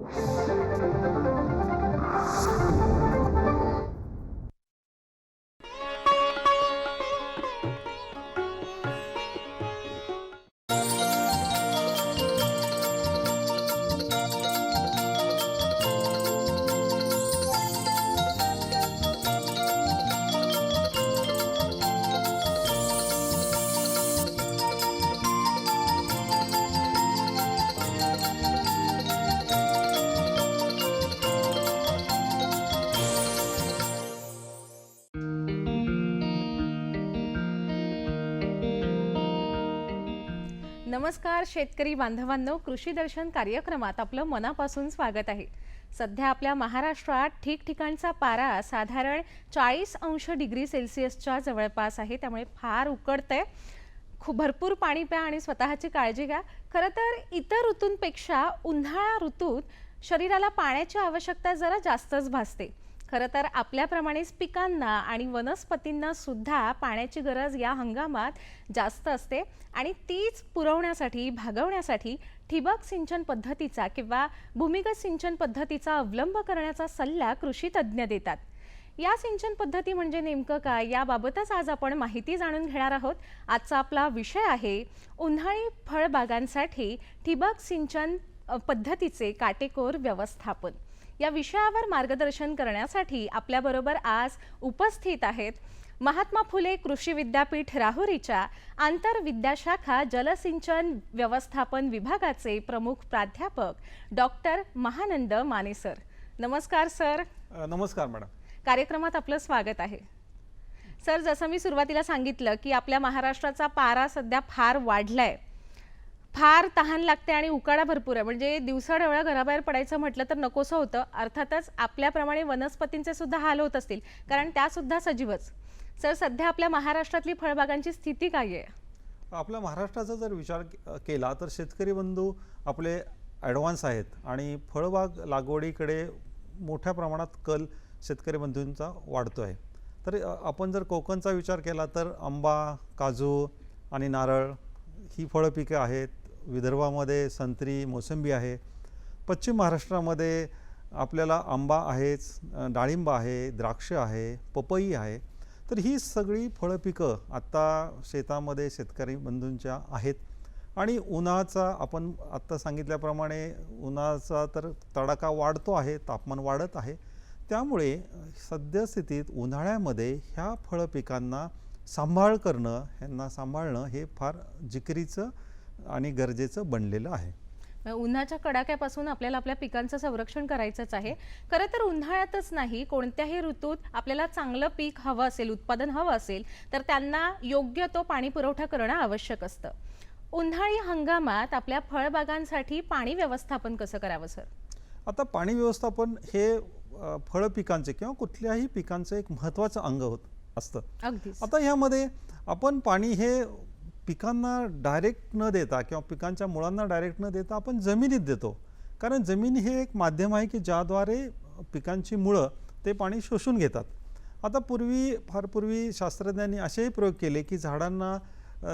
Thank you. नमस्कार शेतकरी बांधवांनो. कृषी दर्शन कार्यक्रमात आपलं मनापासून स्वागत आहे. सध्या आपल्या महाराष्ट्रात ठिकठिकाणचा पारा साधारण चाळीस अंश डिग्री सेल्सिअसच्या जवळपास आहे. त्यामुळे फार उकडतंय. खूप भरपूर पाणी प्या आणि स्वतःची काळजी घ्या. खरं तर इतर ऋतूंपेक्षा उन्हाळा ऋतूत शरीराला पाण्याची आवश्यकता जरा जास्तच भासते. खरं तर आपल्याप्रमाणेच पिकांना आणि वनस्पतींना सुद्धा पाण्याची गरज या हंगामात जास्त असते. आणि तीच पुरवण्यासाठी भागवण्यासाठी ठिबक सिंचन पद्धतीचा किंवा भूमिगत सिंचन पद्धतीचा अवलंब करण्याचा सल्ला कृषी तज्ज्ञ देतात. या सिंचन पद्धती म्हणजे नेमकं काय? याबाबतच आज आपण माहिती जाणून घेणार आहोत. आजचा आपला विषय आहे उन्हाळी फळबागांसाठी ठिबक सिंचन पद्धतीचे काटेकोर व्यवस्थापन. या विषयावर मार्गदर्शन करण्यासाठी आपल्याबरोबर आज उपस्थित आहेत महात्मा फुले कृषी विद्यापीठ राहुरीच्या आंतर विद्याशाखा जलसिंचन व्यवस्थापन विभागाचे प्रमुख प्राध्यापक डॉक्टर महानंद माने सर नमस्कार सर. नमस्कार मॅडम. कार्यक्रमात आपलं स्वागत आहे. सर जसं मी सुरुवातीला सांगितलं की आपल्या महाराष्ट्राचा पारा सध्या फार वाढलाय. फार तहान लागते आणि उकाडा भरपूर आहे. म्हणजे दिवसाढवळ्या घराबाहेर पडायचं म्हटलं तर नकोसं होतं. अर्थातच आपल्याप्रमाणे वनस्पतींचे सुद्धा हाल होत असतील. कारण त्या सुद्धा सजीवच. सर सध्या आपल्या महाराष्ट्रातली फळबागांची स्थिती काय आहे? आपल्या महाराष्ट्राचा जर विचार केला तर शेतकरी बंधू आपले ॲडव्हान्स आहेत. आणि फळबाग लागवडीकडे मोठ्या प्रमाणात कल शेतकरी बंधूंचा वाढतो आहे. तर आपण जर कोकणचा विचार केला तर आंबा काजू आणि नारळ ही फळं पिकं आहेत. विदर्भामध्ये संत्री मोसंबी आहे. पश्चिम महाराष्ट्रामध्ये आपल्याला आंबा आहेच डाळिंब आहे द्राक्ष आहे पपई आहे. तर ही सगळी फळं पिकं आत्ता शेतामध्ये शेतकरी बंधूंच्या आहेत. आणि उन्हाचा आपण आत्ता सांगितल्याप्रमाणे उन्हाचा तर तडाखा वाढतो आहे तापमान वाढत आहे. त्यामुळे सद्यस्थितीत उन्हाळ्यामध्ये ह्या फळं पिकांना सांभाळ करणं ह्यांना सांभाळणं हे फार जिकिरीचं आणि गरजेचं बनलेलं आहे. उन्हाच्या कडाक्यापासून आपल्याला आपल्या पिकांचं संरक्षण करायचंच आहे. खरं तर उन्हाळ्यातच नाही कोणत्याही ऋतूत आपल्याला चांगलं पीक हवं असेल उत्पादन हवं असेल तर त्यांना योग्य तो पाणी पुरवठा करणं आवश्यक असतं. उन्हाळी हंगामात आपल्या फळबागांसाठी पाणी व्यवस्थापन कसं करावं सर? आता पाणी व्यवस्थापन हे फळं पिकांचे किंवा कुठल्याही पिकांचं एक महत्त्वाचं अंग होत. असतं. आता ह्यामध्ये आपण पाणी हे पिकांना डायरेक्ट न देता किंवा पिकांच्या मुळांना डायरेक्ट न देता आपण जमिनीत देतो. कारण जमीन हे एक माध्यम आहे की ज्याद्वारे पिकांची मुळं ते पाणी शोषून घेतात. आता पूर्वी फार पूर्वी शास्त्रज्ञांनी असेही प्रयोग केले की झाडांना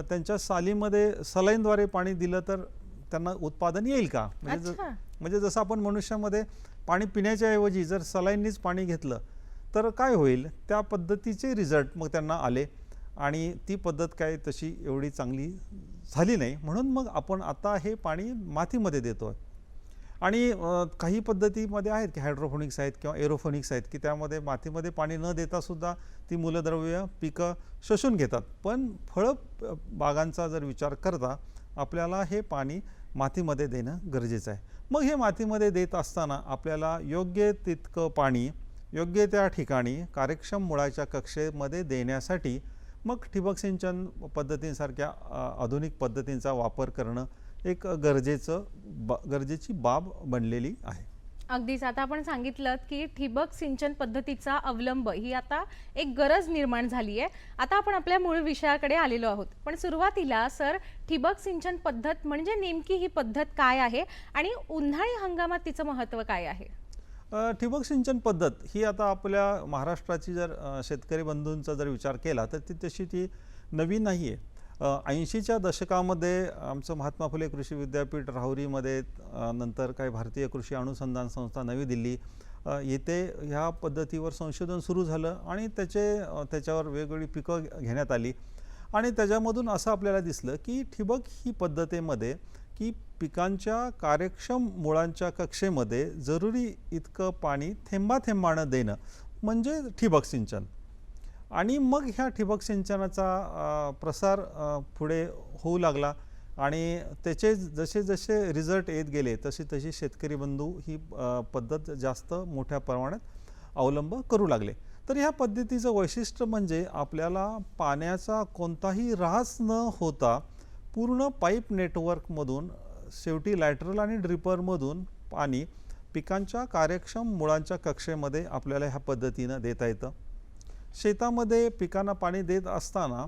त्यांच्या सालीमध्ये सलाईनद्वारे पाणी दिलं तर त्यांना उत्पादन येईल का? म्हणजे. म्हणजे जसं आपण मनुष्यामध्ये पाणी पिण्याच्या ऐवजी जर सलाईननीच पाणी घेतलं तर काय होईल? त्या पद्धतीचे रिझल्ट मग त्यांना आले आणि ती पद्धत काय तशी एवढी चांगली झाली नाही. म्हणून मग आपण आता हे पाणी मातीमध्ये देतो आहे आणि काही पद्धतीमध्ये आहेत की हायड्रोफोनिक्स आहेत किंवा एरोफोनिक्स आहेत की त्यामध्ये मातीमध्ये पाणी न देता सुद्धा ती मूलद्रव्य पिकं शोषून घेतात. पण फळं बागांचा जर विचार करता आपल्याला हे पाणी मातीमध्ये देणं गरजेचं आहे. मग हे मातीमध्ये देत असताना आपल्याला योग्य तितकं पाणी योग्य त्या ठिकाणी कार्यक्षम मुळाच्या कक्षेमध्ये देण्यासाठी मग ठिबक सिंचन पद्धतींसारख्या आधुनिक पद्धतींचा वापर करणं एक गरजेचं बा गरजेची बाब बनलेली आहे. अगदीच. आता आपण सांगितलं की ठिबक सिंचन पद्धतीचा अवलंब ही आता एक गरज निर्माण झाली आहे. आता आपण आपल्या मूळ विषयाकडे आलेलो आहोत. पण सुरुवातीला सर ठिबक सिंचन पद्धत म्हणजे नेमकी ही पद्धत काय आहे? आणि उन्हाळी हंगामात तिचं महत्त्व काय आहे? ठिबक सिंचन पद्धत ही आता आपल्या महाराष्ट्राची जर शेतकरी बंधूंचा जर विचार केला तर ती तशी ती नवीन नाही आहे ऐंशीच्या दशकामध्ये आमचं महात्मा फुले कृषी विद्यापीठ राहुरीमध्ये नंतर काही भारतीय कृषी अनुसंधान संस्था नवी दिल्ली येथे ह्या पद्धतीवर संशोधन सुरू झालं आणि त्याचे त्याच्यावर वेगवेगळी पिकं घेण्यात आली. आणि त्याच्यामधून असं आपल्याला दिसलं की ठिबक ही पद्धतीमध्ये की पिकांच्या कार्यक्षम मुळांच्या कक्षेमध्ये जरुरी इतकं पाणी थेंबा थेंबानं देणं म्हणजे ठिबक सिंचन. आणि मग ह्या ठिबक सिंचनाचा प्रसार पुढे होऊ लागला. आणि त्याचे जसे जसे रिझल्ट येत गेले तशी तशी शेतकरी बंधू ही पद्धत जास्त मोठ्या प्रमाणात अवलंब करू लागले. तर ह्या पद्धतीचं वैशिष्ट्य म्हणजे आपल्याला पाण्याचा कोणताही ऱ्हास न होता पूर्ण पाईप नेटवर्कमधून शेवटी लॅटरल आणि ड्रिपरमधून पाणी पिकांच्या कार्यक्षम मुळांच्या कक्षेमध्ये आपल्याला ह्या पद्धतीनं देता येतं. शेतामध्ये पिकांना पाणी देत असताना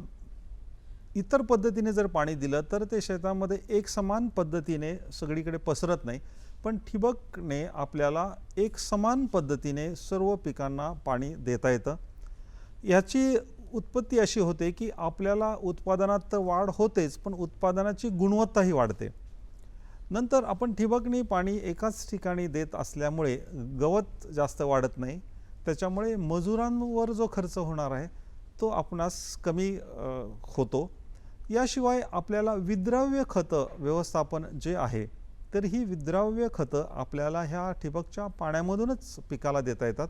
इतर पद्धतीने जर पाणी दिलं तर ते शेतामध्ये एक समान पद्धतीने सगळीकडे पसरत नाही. पण ठिबकने आपल्याला एक समान पद्धतीने सर्व पिकांना पाणी देता येतं. याची उत्पत्ती अशी होते की आपल्याला उत्पादनात तर वाढ होतेच पण उत्पादनाची गुणवत्ताही वाढते. नंतर आपण ठिबकनी पाणी एकाच ठिकाणी देत असल्यामुळे गवत जास्त वाढत नाही. त्याच्यामुळे मजुरांवर जो खर्च होणार आहे तो आपणास कमी होतो. याशिवाय आपल्याला विद्राव्य खतं व्यवस्थापन जे आहे तर ही विद्राव्य खतं आपल्याला ह्या ठिबकच्या पाण्यामधूनच पिकाला देता येतात.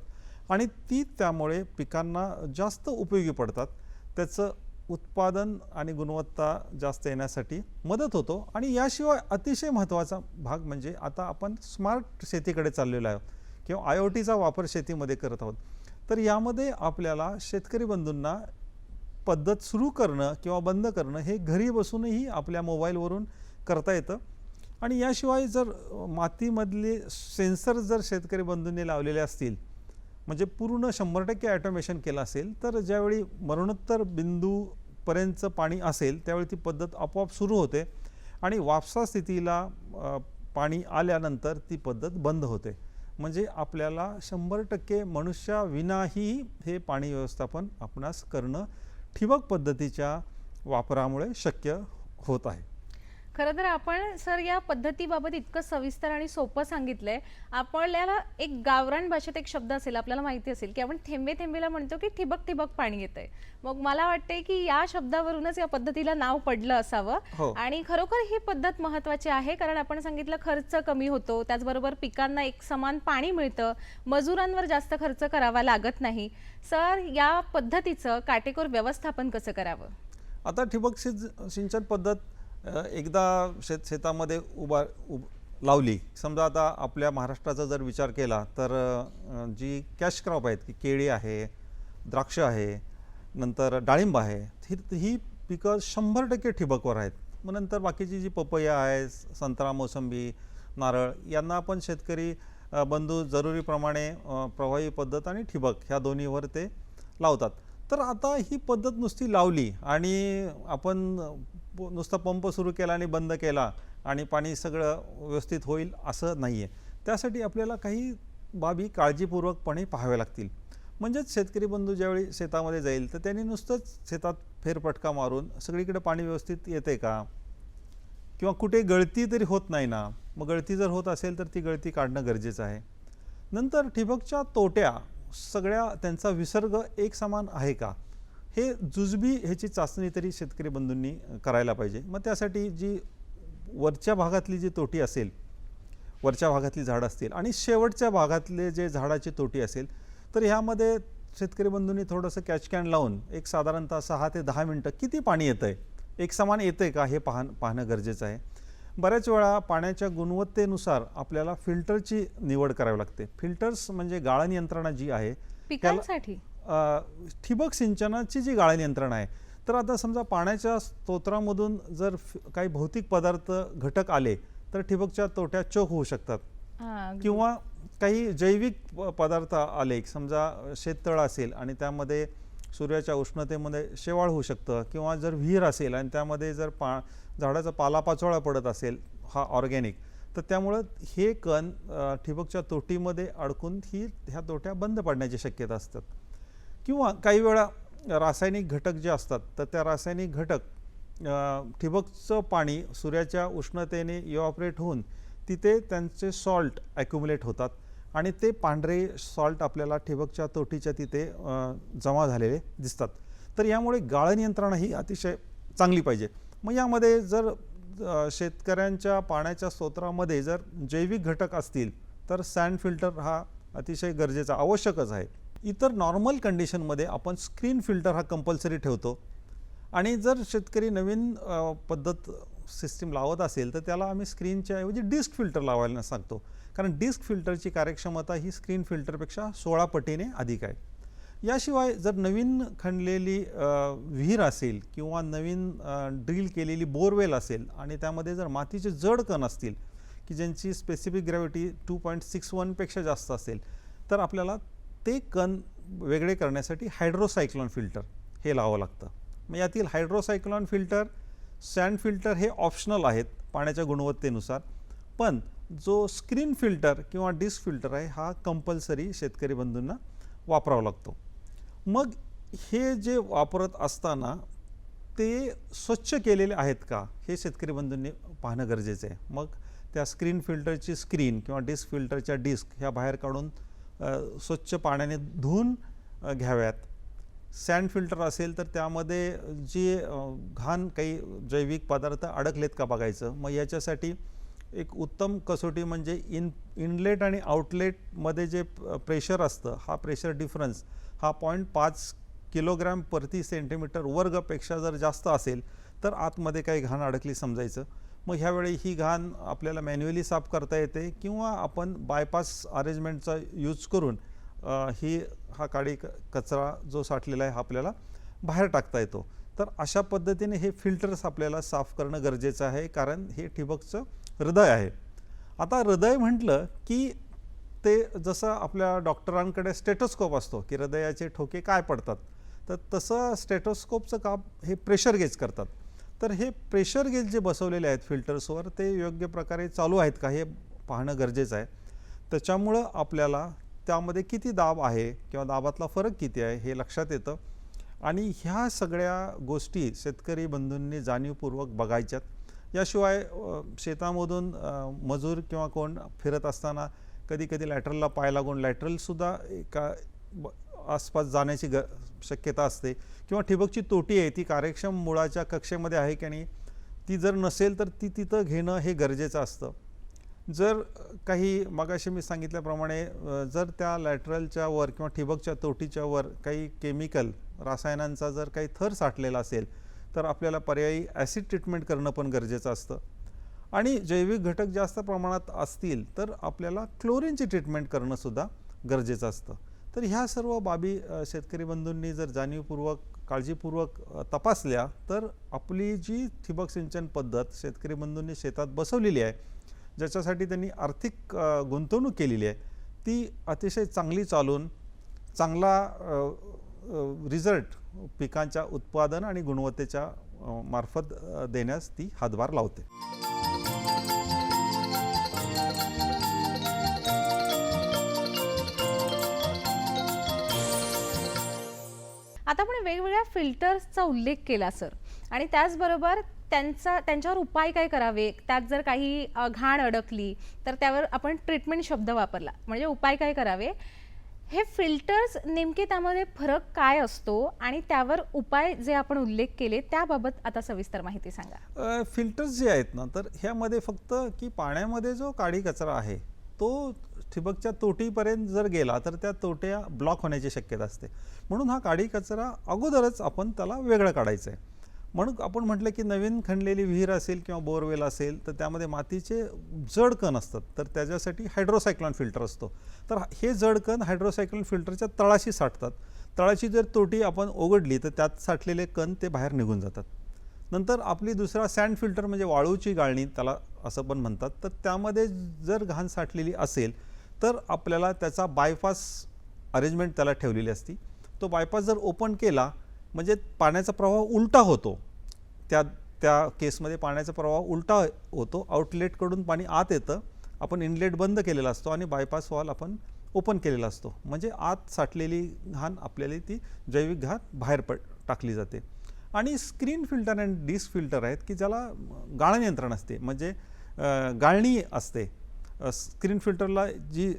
आणि ती त्यामुळे पिकांना जास्त उपयोगी पडतात. त्याचं उत्पादन आणि गुणवत्ता जास्त येण्यासाठी मदत होतो. आणि याशिवाय अतिशय महत्त्वाचा भाग म्हणजे आता आपण स्मार्ट शेतीकडे चाललेलो आहोत किंवा आय ओ टीचा वापर शेतीमध्ये करत आहोत. तर यामध्ये आपल्याला शेतकरी बंधूंना पद्धत सुरू करणं किंवा बंद करणं हे घरी बसूनही आपल्या मोबाईलवरून करता येतं. आणि याशिवाय जर मातीमधले सेन्सर जर शेतकरी बंधूंनी लावलेले असतील म्हणजे पूर्ण शंभर टक्के ॲटोमेशन केलं असेल तर ज्यावेळी मरणोत्तर बिंदूपर्यंतचं पाणी असेल त्यावेळी ती पद्धत आपोआप सुरू होते आणि वापसा स्थितीला पाणी आल्यानंतर ती पद्धत बंद होते. म्हणजे आपल्याला शंभर टक्के मनुष्याविनाही हे पाणी व्यवस्थापन आपणास करणं ठिबक पद्धतीच्या वापरामुळे शक्य होत आहे. खरं तर आपण सर या पद्धतीबाबत इतकं सविस्तर आणि सोपं सांगितलंय. आपल्याला एक गावरान भाषेत एक शब्द असेल आपल्याला माहिती असेल की आपण थेंबे थेंबेला म्हणतो की ठिबक ठिबक पाणी येतंय. मग मला वाटतंय की या शब्दावरूनच या पद्धतीला नाव पडलं हो. असावं आणि खरोखर ही पद्धत महत्वाची आहे कारण आपण सांगितलं खर्च कमी होतो त्याचबरोबर पिकांना एक समान पाणी मिळतं मजुरांवर जास्त खर्च करावा लागत नाही. सर या पद्धतीचं काटेकोर व्यवस्थापन कसं करावं? आता ठिबक सिंच सिंचन पद्धत एकदा शेत शेतामध्ये उभा उब लावली. समजा आता आपल्या महाराष्ट्राचा जर विचार केला तर जी कॅश क्रॉप आहेत की केळी आहे द्राक्ष आहे नंतर डाळिंब आहे ही ही पिकं शंभर टक्के ठिबकवर आहेत. मग नंतर बाकीची जी पपया आहे संत्रा मोसंबी नारळ यांना आपण शेतकरी बंधू जरुरीप्रमाणे प्रवाही पद्धत आणि ठिबक ह्या दोन्हीवर ते लावतात. तर आता ही पद्धत नुसती लावली आणि आपण नुसता पंप सुरू केला आणि बंद केला आणि पाणी सगळं व्यवस्थित होईल असं नाही आहे त्यासाठी आपल्याला काही बाबी काळजीपूर्वकपणे पाहाव्या लागतील. म्हणजेच शेतकरी बंधू ज्यावेळी शेतामध्ये जाईल तर त्यांनी नुसतंच शेतात फेरफटका मारून सगळीकडे पाणी व्यवस्थित येते का? किंवा कुठे गळती तरी होत नाही ना? मग गळती जर होत असेल तर ती गळती काढणं गरजेचं आहे. नंतर ठिबकच्या तोट्या सगळ्या त्यांचा विसर्ग एकसमान आहे का? हे जुजबी ह्याची चाचणी तरी शेतकरी बंधूंनी करायला पाहिजे. मग त्यासाठी जी वरच्या भागातली जी तोटी असेल वरच्या भागातली झाडं असतील आणि शेवटच्या भागातले जे झाडाची तोटी असेल तर ह्यामध्ये शेतकरी बंधूंनी थोडंसं कॅच कॅन लावून एक साधारणतः सहा ते दहा मिनटं किती पाणी येतं आहे एक समान येतं आहे का हे पाहणं पाहणं गरजेचं आहे. बऱ्याच वेळा पाण्याच्या गुणवत्तेनुसार आपल्याला फिल्टरची निवड करावी लागते. फिल्टर्स म्हणजे गाळण यंत्रणा जी आहे पिकांसाठी. ठिबक सिंचनाची जी गाळण यंत्रणा आहे तर आता समजा पाण्याच्या स्तोत्रामधून जर काही भौतिक पदार्थ घटक आले तर ठिबकच्या तोट्या चोक होऊ शकतात. किंवा काही जैविक पदार्थ आले समजा शेततळ असेल आणि त्यामध्ये सूर्याच्या उष्णतेमध्ये शेवाळ होऊ शकतं किंवा जर विहीर असेल आणि त्यामध्ये जर पा झाडाचा पालापाचोळा पडत असेल हा ऑर्गॅनिक तर त्यामुळं हे कण ठिबकच्या तोटीमध्ये अडकून ही ह्या तोट्या बंद पडण्याची शक्यता असतात किंवा काही वेळा रासायनिक घटक जे असतात तर त्या रासायनिक घटक ठिबकचं पाणी सूर्याच्या उष्णतेने इव्हॉपरेट होऊन तिथे त्यांचे सॉल्ट ॲक्युमुलेट होतात आणि ते पांढरे सॉल्ट आपल्याला ठिबकच्या तोटीच्या तिथे जमा झालेले दिसतात. तर यामुळे गाळण यंत्रणा ही अतिशय चांगली पाहिजे. मग यामध्ये जर शेतकऱ्यांच्या पाण्याच्या स्तोत्रामध्ये जर जैविक घटक असतील तर सँड फिल्टर हा अतिशय गरजेचा आवश्यकच आहे. इतर नॉर्मल कंडिशनमध्ये आपण स्क्रीन फिल्टर हा कंपल्सरी ठेवतो. आणि जर शेतकरी नवीन पद्धत सिस्टीम लावत असेल तर त्याला आम्ही स्क्रीनच्या ऐवजी डिस्क फिल्टर लावायला सांगतो. कारण डिस्क फिल्टरची कार्यक्षमता ही स्क्रीन फिल्टरपेक्षा सोळा पटीने अधिक आहे. याशिवाय जर नवीन खणलेली विहीर असेल किंवा नवीन ड्रिल केलेली बोरवेल असेल आणि त्यामध्ये जर मातीचे जड कण असतील की ज्यांची specific gravity two point six वनपेक्षा जास्त असेल तर आपल्याला ते कण वेगळे करण्यासाठी हायड्रोसायक्लॉन फिल्टर हे लावावं लागतं. मग यातील हायड्रोसायक्लॉन फिल्टर सँड फिल्टर हे ऑप्शनल आहेत पाण्याच्या गुणवत्तेनुसार. पण जो स्क्रीन फिल्टर किंवा डिस्क फिल्टर आहे हा कंपल्सरी शेतकरी बंधूंना वापरावा लागतो. मग हे जे वापरत असताना ते स्वच्छ केलेले आहेत का हे शेतकरी बंधूंनी पाहणं गरजेचं आहे. मग त्या स्क्रीन फिल्टरची स्क्रीन किंवा डिस्क फिल्टरच्या डिस्क ह्या बाहेर काढून स्वच्छ पाण्याने धुवून घ्याव्यात. सँड फिल्टर असेल तर त्यामध्ये जे घाण काही जैविक पदार्थ अडकलेत का बघायचं? मग याच्यासाठी एक उत्तम कसोटी म्हणजे इन इनलेट आणि आउटलेटमध्ये जे प्रेशर असतं हा प्रेशर डिफरन्स हा पॉईंट पाच किलोग्रॅम प्रति सेंटीमीटर वर्गपेक्षा जर जास्त असेल तर आतमध्ये काही घाण अडकली समजायचं. मग ह्यावेळी ही घाण आपल्याला मॅन्युअली साफ करता येते किंवा आपण बायपास अरेंजमेंटचा यूज करून ही हा काळी क- कचरा जो साठलेला आहे हा आपल्याला बाहेर टाकता येतो. तर अशा पद्धतीने हे फिल्टर्स आपल्याला साफ करणं गरजेचं आहे कारण हे ठिबकचं हृदय आहे. आता हृदय म्हटलं की ते जसं आपल्या डॉक्टरांकडे स्टेटोस्कोप असतो की हृदयाचे ठोके काय पडतात तर तसं स्टेटोस्कोपचं काम हे प्रेशर गेज करतात. तर हे प्रेशर गेज जे बसवलेले आहेत फिल्टर्सवर ते योग्य प्रकारे चालू आहेत का हे पाहणं गरजेचं आहे. त्याच्यामुळं आपल्याला त्यामध्ये किती दाब आहे किंवा दाबातला फरक किती आहे हे लक्षात येतं. आणि ह्या सगळ्या गोष्टी शेतकरी बंधूंनी जाणीवपूर्वक बघायच्यात. याशिवाय शेतामधून मजूर किंवा कोण फिरत असताना कधी कधी लॅटरलला पाय लागून लॅटरलसुद्धा एका ब- आसपास जाण्याची ग शक्यता असते. किंवा ठिबकची तोटी आहे ती कार्यक्षम मुळाच्या कक्षेमध्ये आहे की नाही ती जर नसेल तर ती तिथं घेणं हे गरजेचं असतं. जर काही मगाशी मी सांगितल्याप्रमाणे जर त्या लॅटरलच्या वर किंवा ठिबकच्या तोटीच्या वर काही केमिकल रसायनांचा जर काही थर साठलेला असेल तर आपल्याला पर्यायी ॲसिड ट्रीटमेंट करणं पण गरजेचं असतं. आणि जैविक घटक जास्त प्रमाणात असतील तर आपल्याला क्लोरीनची ट्रीटमेंट करणंसुद्धा गरजेचं असतं. तर ह्या सर्व बाबी शेतकरी बंधूंनी जर जाणीवपूर्वक काळजीपूर्वक तपासल्या तर आपली जी ठिबक सिंचन पद्धत शेतकरी बंधूंनी शेतात बसवलेली आहे ज्याच्यासाठी त्यांनी आर्थिक गुंतवणूक केलेली आहे ती अतिशय चांगली चालून चांगला रिझल्ट पिकांच्या उत्पादन आणि गुणवत्तेच्या मार्फत देण्यास ती हातभार लावते. आता आपण वेगवेगळ्या फिल्टर्सचा उल्लेख केला सर. आणि त्याचबरोबर त्यांचा त्यांच्यावर उपाय काय करावे? त्यात जर काही घाण अडकली तर त्यावर आपण ट्रीटमेंट शब्द वापरला. म्हणजे उपाय काय करावे? हे फिल्टर्स नेमके त्यामध्ये फरक काय असतो? आणि त्यावर उपाय जे आपण उल्लेख केले त्याबाबत आता सविस्तर माहिती सांगा. फिल्टर्स जे आहेत ना तर ह्यामध्ये फक्त की पाण्यामध्ये जो काळी कचरा आहे तो ठिबकच्या तोटीपर्यंत जर गेला तर त्या तोट्या ब्लॉक होण्याची शक्यता असते. म्हणून हा काडी कचरा अगोदरच आपण त्याला वेगळं काढायचं आहे म्हणून आपण म्हटलं की नवीन खणलेली विहीर असेल किंवा बोरवेल असेल तर त्यामध्ये मातीचे जड कण असतात तर त्याच्यासाठी हायड्रोसायक्लॉन फिल्टर असतो. तर हे जड कण हायड्रोसायक्लॉन फिल्टरच्या तळाशी साठतात. तळाची जर तोटी आपण ओघडली तर त्यात साठलेले कण ते बाहेर निघून जातात. नंतर आपली दुसरा सँड फिल्टर म्हणजे वाळूची गाळणी त्याला असं पण म्हणतात. तर त्यामध्ये जर घाण साठलेली असेल तर आपल्याला त्याचा बायपास अरेंजमेंट त्याला ठेवलेली असती. तो बायपास जर ओपन केला म्हणजे पाण्याचा प्रवाह उलटा होतो. त्या त्या केसमध्ये पाण्याचा प्रवाह उलटा होतो. आउटलेटकडून पाणी आत येतं. आपण इनलेट बंद केलेला असतो आणि बायपास वॉल आपण ओपन केलेला असतो. म्हणजे आत साठलेली घाण आपल्याला ती जैविक घाण बाहेर पड टाकली जाते. आणि screen filter and disc filter आहेत की ज्याला गाळण यंत्रण असते. म्हणजे गाळणी असते. स्क्रीन फिल्टरला जी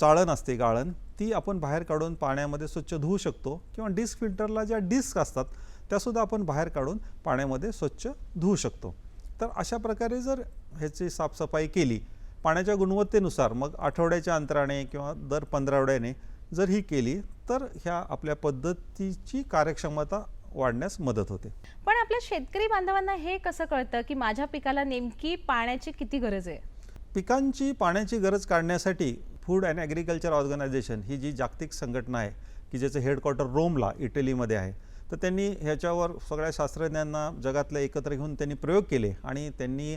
चाळण असते गाळण ती आपण बाहेर काढून पाण्यामध्ये स्वच्छ धुवू शकतो किंवा डिस्क फिल्टरला ज्या डिस्क असतात त्यासुद्धा आपण बाहेर काढून पाण्यामध्ये स्वच्छ धुवू शकतो. तर अशा प्रकारे जर ह्याची साफसफाई केली पाण्याच्या गुणवत्तेनुसार मग आठवड्याच्या अंतराने किंवा दर पंधरावड्याने जर ही केली तर ह्या आपल्या पद्धतीची कार्यक्षमता वाढण्यास मदत होते. पण आपल्या शेतकरी बांधवांना हे कसं कळतं की माझ्या पिकाला नेमकी पाण्याची किती गरज आहे? पिकांची पाण्याची गरज काढण्यासाठी फूड अँड ॲग्रिकल्चर ऑर्गनायझेशन ही जी जागतिक संघटना आहे की ज्याचं हेडक्वार्टर रोमला इटलीमध्ये आहे तर त्यांनी ह्याच्यावर सगळ्या शास्त्रज्ञांना जगातल्या एकत्र घेऊन त्यांनी प्रयोग केले आणि त्यांनी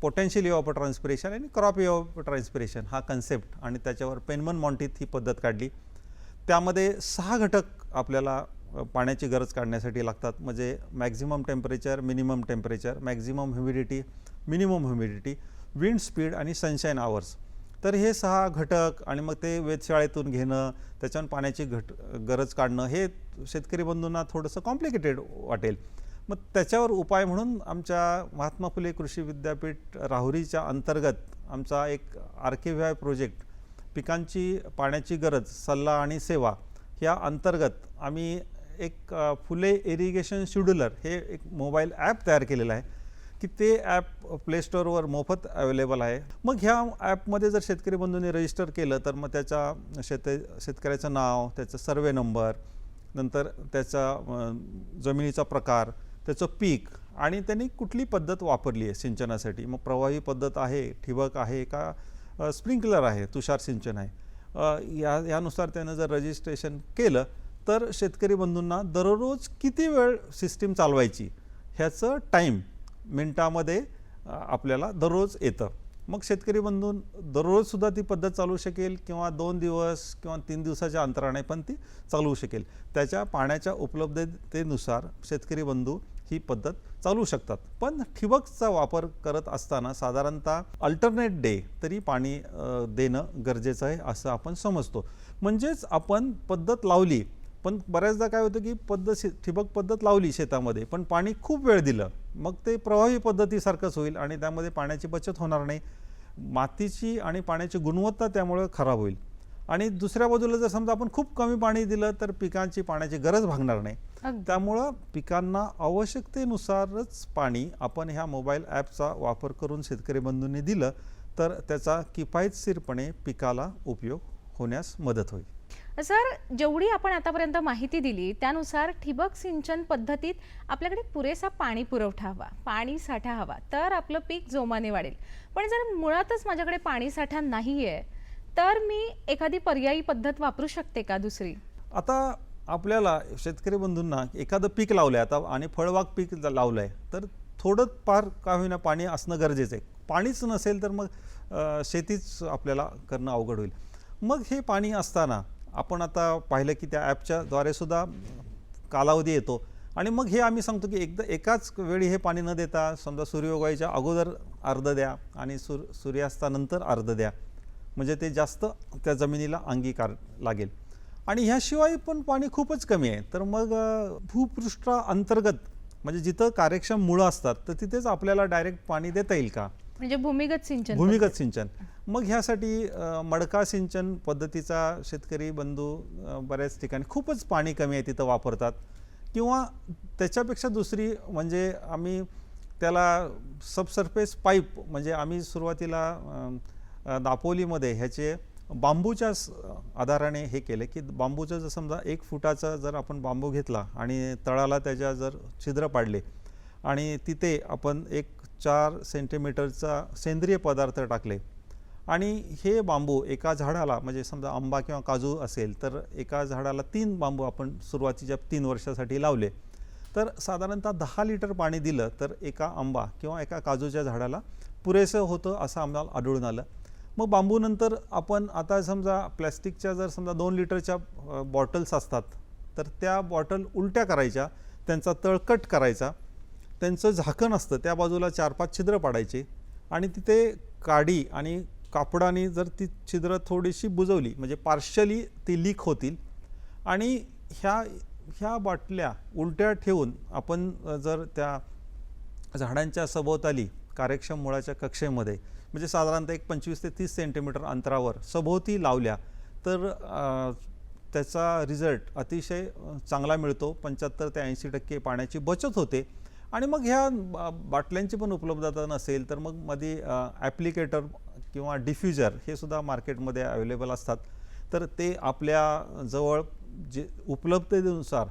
पोटेन्शियल इव्हॉपर ट्रान्सपिरेशन आणि क्रॉप इव्हॉपर ट्रान्सपिरेशन हा कन्सेप्ट आणि त्याच्यावर पेनमन मॉन्टीत ही पद्धत काढली. त्यामध्ये सहा घटक आपल्याला पाण्याची गरज काढण्यासाठी लागतात. म्हणजे maximum temperature minimum temperature maximum humidity minimum humidity wind speed आणि सनशाईन आवर्स. तर हे सहा घटक आणि मग ते वेधशाळेतून घेणं त्याच्यावर पाण्याची घट गरज काढणं हे शेतकरी बंधूंना थोडंसं कॉम्प्लिकेटेड वाटेल. मग त्याच्यावर उपाय म्हणून आमच्या महात्मा फुले कृषी विद्यापीठ राहुरीच्या अंतर्गत आमचा एक R K V I project पिकांची पाण्याची गरज सल्ला आणि सेवा या अंतर्गत आम्ही एक फुले इरिगेशन शेड्युलर हे एक मोबाईल ॲप तयार केलेलं आहे. की ते ॲप प्ले स्टोअरवर मोफत अवेलेबल आहे. मग ह्या ॲपमध्ये जर शेतकरी बंधूंनी रजिस्टर केलं तर मग त्याच्या शेत शेतकऱ्याचं नाव त्याचा सर्वे नंबर नंतर त्याचा जमिनीचा प्रकार त्याचं पीक आणि त्यांनी कुठली पद्धत वापरली आहे सिंचनासाठी? मग प्रवाही पद्धत आहे ठिबक आहे का स्प्रिंकलर आहे तुषार सिंचन आहे? या यानुसार त्यानं जर रजिस्ट्रेशन केलं तर शेतकरी बंधूंना दररोज किती वेळ सिस्टीम चालवायची? ह्याचं टाईम मिनटामध्ये आपल्याला दररोज येतं. मग शेतकरी बंधू दररोजसुद्धा ती पद्धत चालू शकेल किंवा दोन दिवस किंवा तीन दिवसाच्या अंतराने पण ती चालवू शकेल. त्याच्या पाण्याच्या उपलब्धतेनुसार शेतकरी बंधू ही पद्धत चालू शकतात. पण ठिबकचा वापर करत असताना साधारणतः अल्टरनेट डे तरी पाणी देणं गरजेचं आहे असं आपण समजतो. म्हणजेच आपण पद्धत लावली पण बऱ्याचदा काय होतं की पद्धत शे- ठिबक पद्धत लावली शेतामध्ये पण पाणी खूप वेळ दिलं. मग ते प्रवाही पद्धतीसारखंच होईल आणि त्यामध्ये पाण्याची बचत होणार नाही. मातीची आणि पाण्याची गुणवत्ता त्यामुळे खराब होईल. आणि दुसऱ्या बाजूला जर समजा आपण खूप कमी पाणी दिलं तर पिकांची पाण्याची गरज भागणार नाही. त्यामुळं पिकांना आवश्यकतेनुसारच पाणी आपण ह्या मोबाईल ॲपचा वापर करून शेतकरी बंधूंनी दिलं तर त्याचा किफायतशीरपणे पिकाला उपयोग होण्यास मदत होईल. सर जेवढी आपण आतापर्यंत माहिती दिली त्यानुसार ठिबक सिंचन पद्धतीत आपल्याकडे पुरेसा पाणी पुरवठा हवा पाणी साठा हवा तर आपलं पीक जोमाने वाढेल. पण जर मुळातच माझ्याकडे पाणी साठा नाही आहे तर मी एखादी पर्यायी पद्धत वापरू शकते का दुसरी? आता आपल्याला शेतकरी बंधूंना एखादं पीक लावलं आहे आता आणि फळबाग पीक लावलं आहे तर थोडं फार का होईना पाणी असणं गरजेचं आहे. पाणीच नसेल तर मग शेतीच आपल्याला करणं अवघड होईल. मग हे पाणी असताना आपण आता पाहिलं की त्या ॲपच्या सुद्धा कालावधी येतो. आणि मग हे आम्ही सांगतो की एकदा एकाच वेळी हे पाणी न देता समजा सूर्य अगोदर अर्ध द्या आणि सूर सूर्यास्तानंतर अर्ध द्या. म्हणजे ते जास्त त्या जमिनीला अंगीकार लागेल. आणि ह्याशिवाय पण पाणी खूपच कमी आहे. तर मग भूपृष्ठा अंतर्गत म्हणजे जिथं कार्यक्षम मुळं असतात तर तिथेच आपल्याला डायरेक्ट पाणी देता येईल का? म्हणजे भूमिगत सिंचन भूमिगत सिंचन. मग ह्यासाठी मडका सिंचन पद्धतीचा शेतकरी बंधू बऱ्याच ठिकाणी खूपच पाणी कमी आहे तिथं वापरतात. किंवा त्याच्यापेक्षा दुसरी म्हणजे आम्ही त्याला सबसर्फेस पाईप म्हणजे आम्ही सुरुवातीला दापोलीमध्ये ह्याचे बांबूच्या आधाराने हे केले की बांबूचं जर समजा एक फुटाचा जर आपण बांबू घेतला आणि तळाला त्याच्या जर छिद्र पाडले आणि तिथे आपण एक चार सेंटीमीटरचा सेंद्रिय पदार्थ टाकले. आणि हे बांबू एका झाडाला म्हणजे समजा आंबा किंवा काजू असेल तर एका झाडाला तीन बांबू आपण सुरुवातीच्या तीन वर्षासाठी लावले. तर साधारणतः दहा लिटर पाणी दिलं तर एका आंबा किंवा एका काजूच्या झाडाला पुरेसं होतं असं आम्हाला आढळून आलं. मग बांबूनंतर आपण आता समजा प्लॅस्टिकच्या जर समजा दोन लिटरच्या बॉटल्स असतात तर त्या बॉटल उलट्या करायच्या त्यांचा तळकट करायचा त्यांचं झाकण असतं. त्या बाजूला चार पाच छिद्र पाडायचे आणि तिथे काडी आणि कापडाने जर ती छिद्र थोडीशी बुजवली म्हणजे पार्शली ती लीक होतील आणि ह्या ह्या बाटल्या उलट्या ठेवून आपण जर त्या झाडांच्या सभोवताली कार्यक्षम मुळाच्या कक्षेमध्ये म्हणजे साधारणतः एक पंचवीस ते तीस सेंटीमीटर अंतरावर सभोवती लावल्या तर त्याचा रिझल्ट अतिशय चांगला मिळतो. पंच्याहत्तर ते ऐंशी टक्के पाण्याची बचत होते. आणि मग ह्या बाटल्यांची पण उपलब्धता नसेल तर मग मध्ये ॲप्लिकेटर किंवा डिफ्युजर हे सुद्धा मार्केटमध्ये अवेलेबल असतात. तर ते आपल्या जवळ जे उपलब्धतेनुसार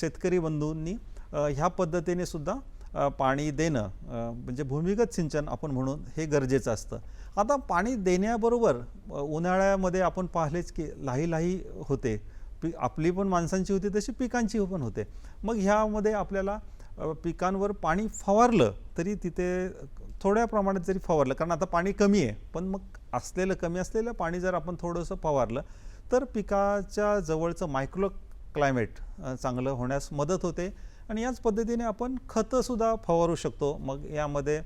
शेतकरी बंधूंनी ह्या पद्धतीने सुद्धा पाणी देणं म्हणजे भूमिगत सिंचन आपण म्हणून हे गरजेचं असतं. आता पाणी देण्याबरोबर उन्हाळ्यामध्ये आपण पाहिलेच की लाही लाही होते. पी आपली पण माणसांची होती तशी पिकांची पण होते. मग ह्यामध्ये आपल्याला पिकांवर पाणी फवारलं तरी तिथे थोड्या प्रमाणात जरी फवारलं कारण आता पाणी कमी आहे पण मग असलेलं कमी असलेलं पाणी जर आपण थोडंसं फवारलं तर पिकाच्या जवळचं मायक्रो क्लायमेट चांगलं होण्यास मदत होते. आणि याच पद्धतीने आपण खतंसुद्धा फवारू शकतो. मग यामध्ये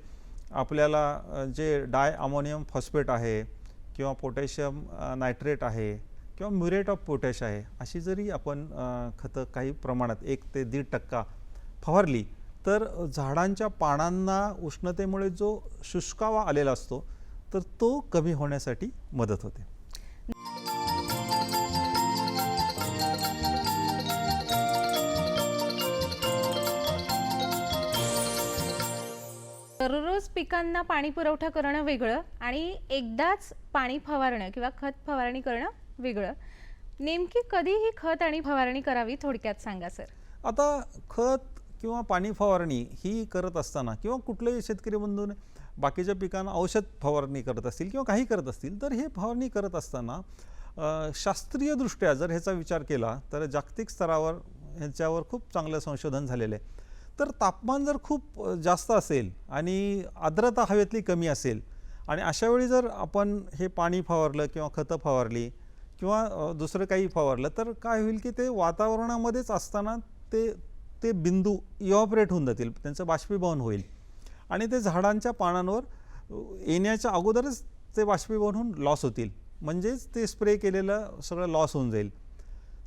आपल्याला जे डाय अमोनियम फॉस्फेट आहे किंवा पोटॅशियम नायट्रेट आहे किंवा म्युरेट ऑफ पोटॅश आहे अशी जरी आपण खतं काही प्रमाणात एक ते दीड टक्का फवारली तर झाडांच्या पानांना उष्णतेमुळे जो शुष्कावा आलेला असतो तर तो कमी होण्यासाठी मदत होते. दररोज पिकांना पाणी पुरवठा करणं वेगळं आणि एकदाच पाणी फवारणं किंवा खत फवारणी करणं वेगळं. नेमकी कधी ही खत आणि फवारणी करावी थोडक्यात सांगा सर. आता खत किंवा पाणी फवारणी ही करत असताना किंवा कुठलेही शेतकरी बंधून बाकीच्या पिकांना औषध फवारणी करत असतील किंवा काही करत असतील तर हे फवारणी करत असताना शास्त्रीयदृष्ट्या जर ह्याचा विचार केला तर जागतिक स्तरावर ह्याच्यावर खूप चांगलं संशोधन झालेलं आहे. तर तापमान जर खूप जास्त असेल आणि आर्द्रता हवेतली कमी असेल आणि अशा वेळी जर आपण हे पाणी फवारलं किंवा खतं फवारली किंवा दुसरं काही फवारलं तर काय होईल की ते वातावरणामध्येच असताना ते ते बिंदू इव्हॉपरेट होऊन जातील त्यांचं बाष्पीभवन होईल. आणि ते झाडांच्या पानांवर येण्याच्या अगोदरच ते बाष्पीभवन होऊन लॉस होतील. म्हणजेच ते स्प्रे केलेलं सगळं लॉस होऊन जाईल.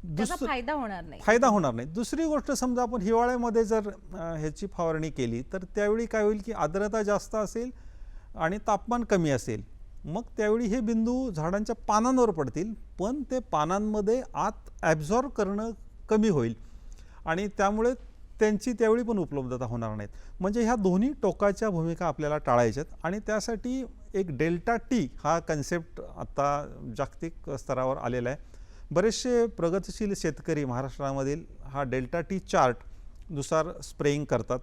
दुसरं फायदा होणार नाही. फायदा होणार नाही. दुसरी गोष्ट समजा आपण हिवाळ्यामध्ये जर ह्याची फवारणी केली तर त्यावेळी काय होईल की आर्द्रता जास्त असेल आणि तापमान कमी असेल. मग त्यावेळी हे बिंदू झाडांच्या पानांवर पडतील पण ते पानांमध्ये आत ॲब्झॉर्ब करणं कमी होईल. आणि त्यामुळे त्यांची त्यावेळी पण उपलब्धता होणार नाहीत. म्हणजे ह्या दोन्ही टोकाच्या भूमिका आपल्याला टाळायच्यात आणि त्यासाठी एक डेल्टा टी हा कन्सेप्ट आत्ता जागतिक स्तरावर आलेला आहे. बरेचसे प्रगतशील शेतकरी महाराष्ट्रामधील हा डेल्टा टी चार्टनुसार स्प्रेइंग करतात.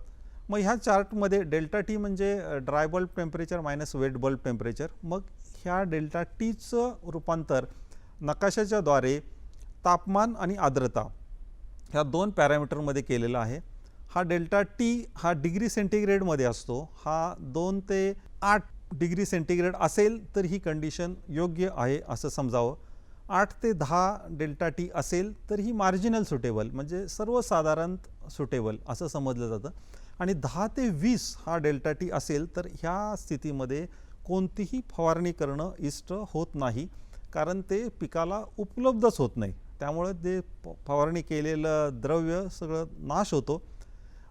मग ह्या चार्टमध्ये डेल्टा टी म्हणजे dry bulb temperature minus wet bulb temperature. मग ह्या डेल्टा टीचं रूपांतर नकाशाच्या द्वारे तापमान आणि आर्द्रता ह्या दोन पॅरामीटरमध्ये केलेला आहे. हा डेल्टा टी हा डिग्री सेंटीग्रेडमध्ये असतो. हा दोन ते आठ डिग्री सेंटीग्रेड असेल तर ही कंडिशन योग्य आहे असं समजावं. आठ ते दहा डेल्टा टी असेल तर ही मार्जिनल सुटेबल म्हणजे सर्वसाधारण सुटेबल असं समजलं जातं. आणि दहा ते वीस हा डेल्टा टी असेल तर ह्या स्थितीमध्ये कोणतीही फवारणी करणं इष्ट होत नाही कारण ते पिकाला उपलब्धच होत नाही. त्यामुळे ते फवारणी केलेलं द्रव्य सगळं नाश होतो.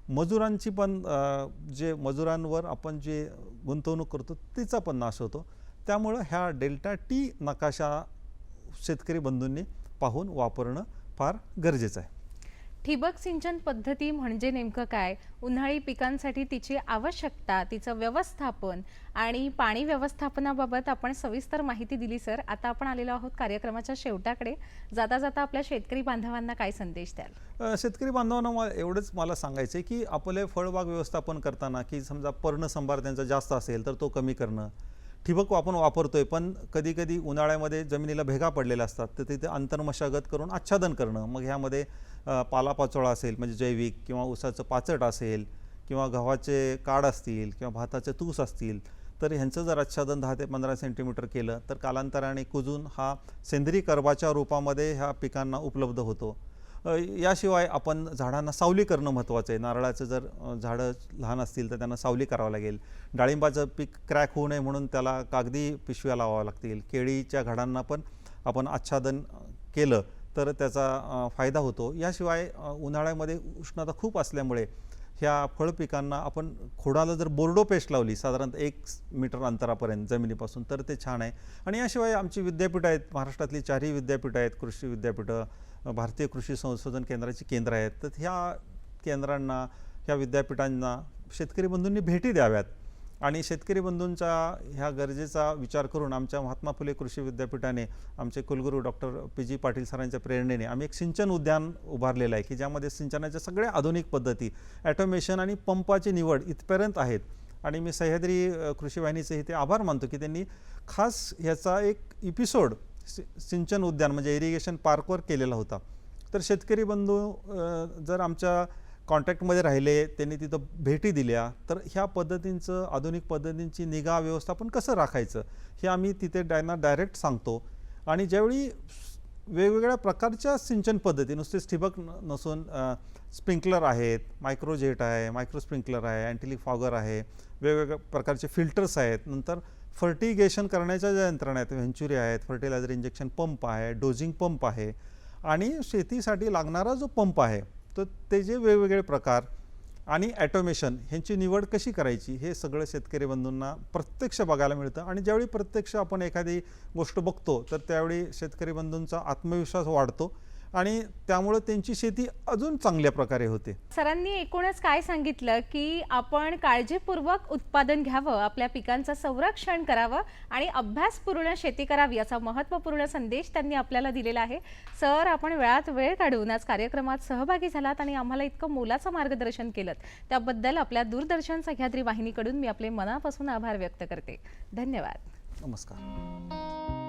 मजुरांची पण जे मजुरांवर आपण जे गुंतवणूक करतो तिचा पण नाश होतो. त्यामुळं ह्या डेल्टा टी नकाशा शेतकरी बंधूंनी पाहून वापरणं फार गरजेचं आहे. ठिबक सिंचन पद्धती म्हणजे नेमकं काय? उन्हाळी पिकांसाठी तिची आवश्यकता तिचं व्यवस्थापन आणि पाणी व्यवस्थापनाबाबत आपण सविस्तर माहिती दिली सर. आता आपण आलेलो आहोत कार्यक्रमाच्या शेवटाकडे. जाता जाता आपल्या शेतकरी बांधवांना काय संदेश द्याल? शेतकरी बांधवांना मला एवढंच मला सांगायचं आहे की आपले फळबाग व्यवस्थापन करताना की समजा पर्णसंभार त्यांचा जास्त असेल तर तो कमी करणं ठिबक आपण वापरतोय पण कधी कधी उन्हाळ्यामध्ये जमिनीला भेगा पडलेल्या असतात. तर तिथे अंतर्मशागत करून आच्छादन करणं. मग ह्यामध्ये पालापाचोळा असेल म्हणजे जैविक किंवा ऊसाचं पाचट असेल किंवा गव्हाचे काड असतील किंवा भाताचे तूस असतील तर ह्यांचं जर आच्छादन दहा ते पंधरा सेंटीमीटर केलं तर कालांतराने कुजून हा सेंद्रिय कर्बाच्या रूपामध्ये ह्या पिकांना उपलब्ध होतो. याशिवाय आपण झाडांना सावली करणं महत्त्वाचं आहे. नारळाचं जर झाडं लहान असतील तर त्यांना सावली करावं लागेल. डाळिंबाचं पीक क्रॅक होऊ नये म्हणून त्याला कागदी पिशव्या लावाव्या लागतील. केळीच्या घडांना पण आपण आच्छादन केलं तर त्याचा फायदा होतो. याशिवाय उन्हाळ्यामध्ये उष्णता खूप असल्यामुळे ह्या फळ पिकांना आपण खोडाला जर बोर्डो पेस्ट लावली साधारणतः एक मीटर अंतरापर्यंत जमिनीपासून तर ते छान आहे. आणि याशिवाय आमची विद्यापीठं आहेत. महाराष्ट्रातली चारही विद्यापीठं आहेत कृषी विद्यापीठं भारतीय कृषी संशोधन केंद्राची केंद्र आहेत. तर ह्या केंद्रांना ह्या विद्यापीठांना शेतकरी बंधूंनी भेटी द्याव्यात. आणि शेतकरी बंधूंचा ह्या गरजेचा विचार करून आमच्या महात्मा फुले कृषी विद्यापीठाने आमचे कुलगुरू डॉक्टर पी जी पाटील सरांच्या प्रेरणेने आम्ही एक सिंचन उद्यान उभारलेलं आहे की ज्यामध्ये सिंचनाच्या सगळ्या आधुनिक पद्धती ॲटोमेशन आणि पंपाची निवड इथपर्यंत आहेत. आणि मी सह्याद्री कृषी वाहिनीचे इथे आभार मानतो की त्यांनी खास ह्याचा एक इपिसोड सिंचन उद्यान म्हणजे इरिगेशन पार्कवर केलेला होता. तर शेतकरी बंधू जर आमच्या कॉन्टॅक्टमध्ये राहिले त्यांनी तिथं भेटी दिल्या तर ह्या पद्धतींचं आधुनिक पद्धतींची निगा व्यवस्थापन कसं राखायचं हे आम्ही तिथे डायना डायरेक्ट सांगतो. आणि ज्यावेळी वेगवेगळ्या प्रकारच्या सिंचन पद्धती नुसतेच ठिबक नसून स्प्रिंकलर आहेत मायक्रोजेट आहे मायक्रो स्प्रिंकलर आहे अँटिलिक फॉगर आहे वेगवेगळ्या प्रकारचे फिल्टर्स आहेत नंतर फर्टिगेशन करण्याच्या ज्या यंत्रणा आहेत व्हेंचुरी आहेत फर्टिलायझर इंजेक्शन पंप आहे डोजिंग पंप आहे आणि शेतीसाठी लागणारा जो पंप आहे तर ते जे वेगवेगळे प्रकार आणि ॲटोमेशन ह्यांची निवड कशी करायची हे सगळं शेतकरी बंधूंना प्रत्यक्ष बघायला मिळतं. आणि ज्यावेळी प्रत्यक्ष आपण एखादी गोष्ट बघतो तर त्यावेळी शेतकरी बंधूंचा आत्मविश्वास वाढतो. आणि त्यामुळं त्यांची शेती अजून चांगल्या प्रकारे होते. सरांनी एकूणच काय सांगितलं की आपण काळजीपूर्वक उत्पादन घ्यावं आपल्या पिकांचं संरक्षण करावं आणि अभ्यासपूर्ण शेती करावी असा महत्त्वपूर्ण संदेश त्यांनी आपल्याला दिलेला आहे. सर आपण वेळात वेळ काढून आज कार्यक्रमात सहभागी झालात आणि आम्हाला इतकं मोलाचं मार्गदर्शन केलं त्याबद्दल आपल्या दूरदर्शन सह्याद्री वाहिनीकडून मी आपले मनापासून आभार व्यक्त करते. धन्यवाद. नमस्कार.